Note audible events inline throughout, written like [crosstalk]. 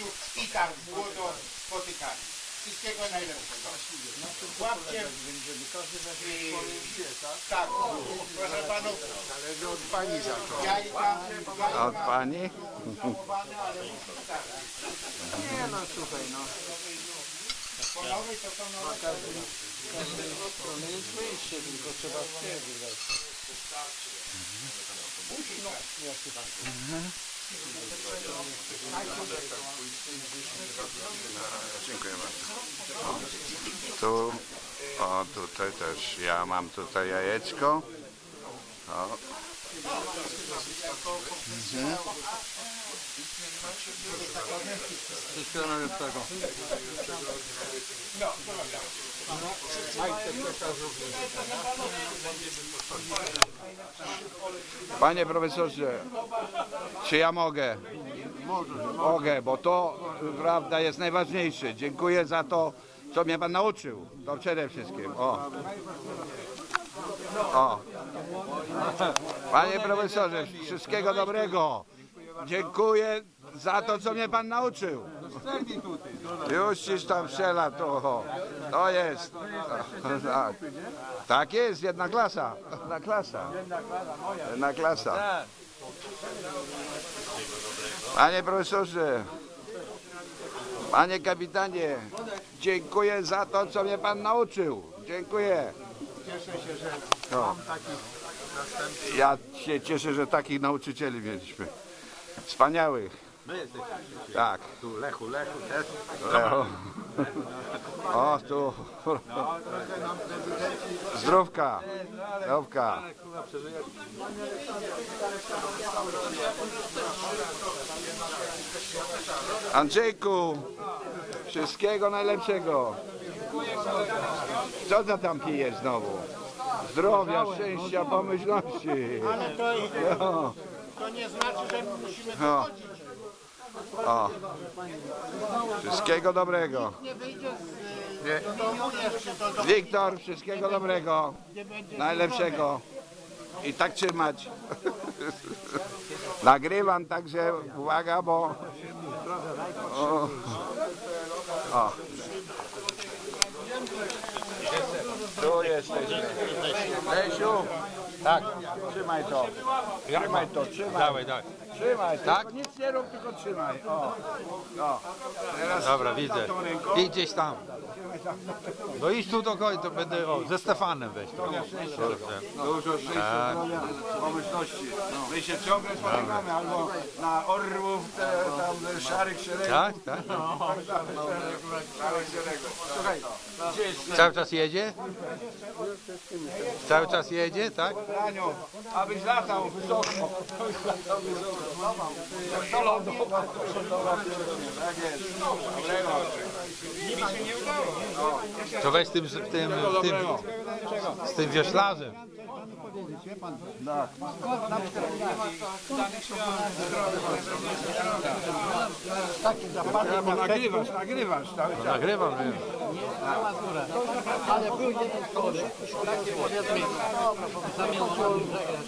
południu i tak było do spotykania. Wszystkiego najlepszego. Łapcie. I- Tak, proszę panów. Jajka, A od pani? całowane, ale musi tak. Nie no, słuchaj, no. Po nowej to są nowe. Z każdej strony jest wyjście, tylko trzeba wtedy Dziękuję bardzo. Tu, o tutaj też, ja mam tutaj jajeczko. O. Wszystkiego najlepszego. Panie profesorze, czy ja mogę? Mogę, bo to prawda jest najważniejsze. Dziękuję za to, co mnie pan nauczył. To przede wszystkim. O. O. Panie profesorze, wszystkiego dobrego. Dziękuję za to, co mnie pan nauczył. Już ci tam strzela to. o. To jest. [laughs] Tak. tak jest, jedna klasa. Jedna klasa. Jedna klasa. Panie profesorze, panie kapitanie, dziękuję za to, co mnie pan nauczył. Dziękuję. Cieszę się, że O. mam takich następców. Ja się cieszę, że takich nauczycieli mieliśmy. Wspaniałych. My jesteśmy. Tak. Tu Lechu, Lechu też. O, o tu. Zdrówka. Zdrówka. Andrzejku, wszystkiego najlepszego. Co to tam pijesz znowu? Zdrowia, szczęścia, pomyślności. Ale to, No, to nie znaczy, że musimy no. wychodzić. O. Wszystkiego dobrego. Nie Wiktor, wszystkiego dobrego. Najlepszego. I tak trzymać. [laughs] Nagrywam, także uwaga, bo... O. o. Tu jesteś. Lesiu. Tak. Trzymaj to. Trzymaj to, trzymaj. Dawaj, dawaj. Trzymaj, tak? Nic nie rób, tylko trzymaj. O. O. Teraz Dobra, widzę. tą ręką. I gdzieś tam. No idź tu do końca, to będę, o, ze Stefanem weź to. Dużo szczęścia, zdrowia, pomyślności. My się ciągle spotykamy albo na orłów, te, tam szarych szeregów. Tak, tak. Szarych szeregów. Słuchaj, gdzie jest Cały czas jedzie? Cały czas jedzie, tak? Aniu, abyś latał wysoko. Jak to. Tak weź tym, z tym, tym, z tym wioślarzem. Bo nagrywasz, nagrywasz cały czas. Nagrywam, wiem. Ale był jeden człowiek, taki powiedzmy, zamieszczony,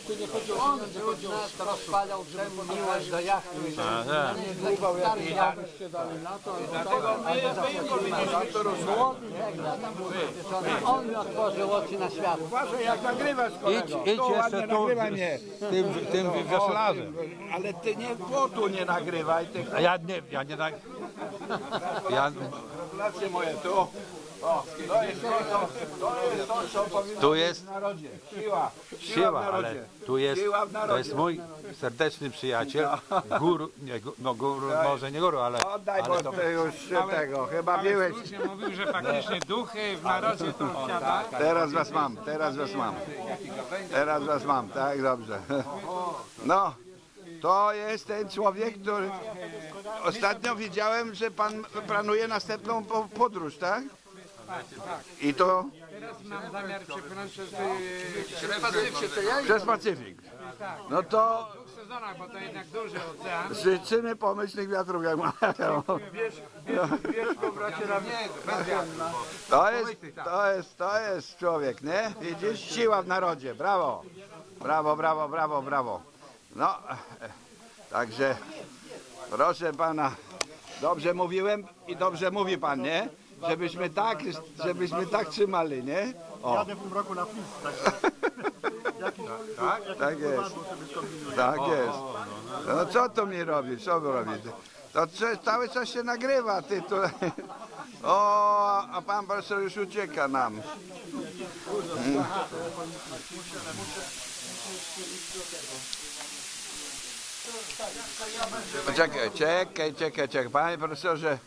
że nie chodziło o pieniądze, chodziło o to rozpalał, żeby miłość do jachtu. Tak. Długo jak na zapłacimy. Młody żeglarz, on mi otworzył oczy na świat. Uważaj jak nagrywasz kolego. Idź jeszcze tu z tym, tym wioślarzem. Ale ty nie tu nie nagrywaj, tylko A ja nie, ja nie tak. Ja, [laughs] gratulacje moje tu. O, to jest to, co, to jest to, co powinno tu być jest w narodzie. Siła. siła, w ale narodzie. tu jest, Siła w to jest mój serdeczny przyjaciel, [laughs] guru, nie, gu- no guru, może nie guru, ale, Oddaj, ale bo to, ty już się tego, chyba biłeś. Słusznie mówił, że faktycznie duchy w narodzie to wsiada. Teraz was mam, teraz was mam. Teraz was mam, tak, dobrze. [laughs] No, to jest ten człowiek, który... Ostatnio widziałem, że pan planuje następną po- podróż, tak? I to Teraz mam zamiar przepłynąć przez y, przez Pacyfik. No to w dwóch sezonach, bo to jednak duży ocean. życzymy pomyślnych wiatrów, jak mawiają. To jest, to jest, to jest człowiek, nie? Widzisz? Siła w narodzie, brawo. Brawo, brawo, brawo, brawo. No, także proszę pana, Dobrze mówiłem i dobrze mówi pan, nie? Żebyśmy tak, żebyśmy tak trzymali, nie? O. Jadę w tym roku na PiS, także [laughs] jakiś, Tak? jakiś Tak jest. kowadło sobie skombinuję. Tak jest. No co to mi robi? Co wy robicie? To cały czas się nagrywa, ty tu. [laughs] O, a pan profesor już ucieka nam. Czekaj, czekaj, czekaj, czekaj. Panie profesorze,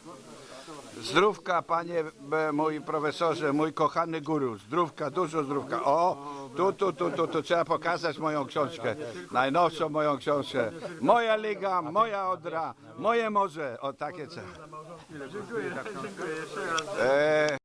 zdrówka, panie mój profesorze, mój kochany guru. Zdrówka, dużo zdrówka. O, tu, tu, tu, tu, tu trzeba pokazać moją książkę. Najnowszą moją książkę. Moja liga, moja odra, moje morze. O, takie trzeba. Dziękuję, dziękuję